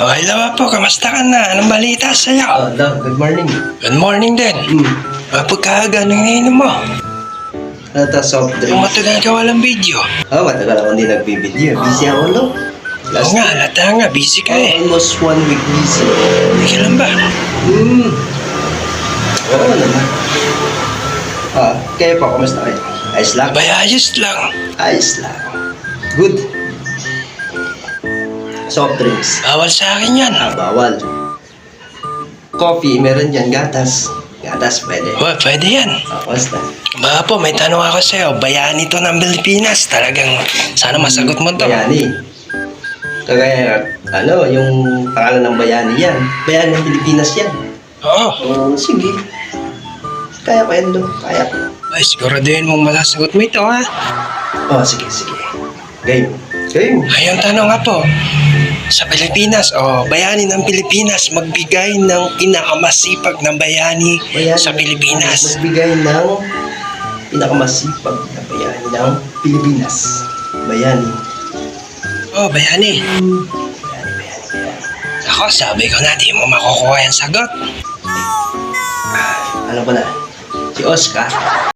Oh, hello po, kamusta ka na? Anong balita sa'yo? Oh, Doc, good morning. Good morning din. Hmm. Uh, pagkaaga, anong iniinom mo? Nata soft Yung drinks. matagal ka walang video. Oh, matagal ako hindi nagbibideo. Busy ako, no? Oo Last nga, halata nga, busy ka eh. almost one week busy. Kailan ba? Hmm. Oo naman. Ah, kayo po, kumusta kayo? Ayos lang? Abay, ayos lang. Ayos lang. Good. Soft drinks. Bawal sa akin yan. Ah, bawal. Coffee, meron dyan. Gatas. Gatas, pwede. Oh, pwede yan. Ah, kumusta? Ba po, may tanong ako sa'yo. Bayani to ng Pilipinas. Talagang, sana masagot mo to. Bayani. Kagaya, ano, yung pangalan ng Bayani yan. Bayani ng Pilipinas yan. Oo. Oh, sige. Kaya ko, Endo. Kaya ko. Ay, siguraduhin mong masasagot mo ito, ha? Oh, sige, sige. Game. Game. Ay, ang tanong nga po. Sa Pilipinas, oh, bayani ng Pilipinas, magbigay ng pinakamasipag ng bayani, Bayani. sa Pilipinas. Magbigay ng pinakamasipag na bayani ng Pilipinas. Bayani. Oh, bayani. Bayani, bayani, bayani. Ako, sabi ko na, di mo makukuha yung sagot. Alam ko na. Si Oscar.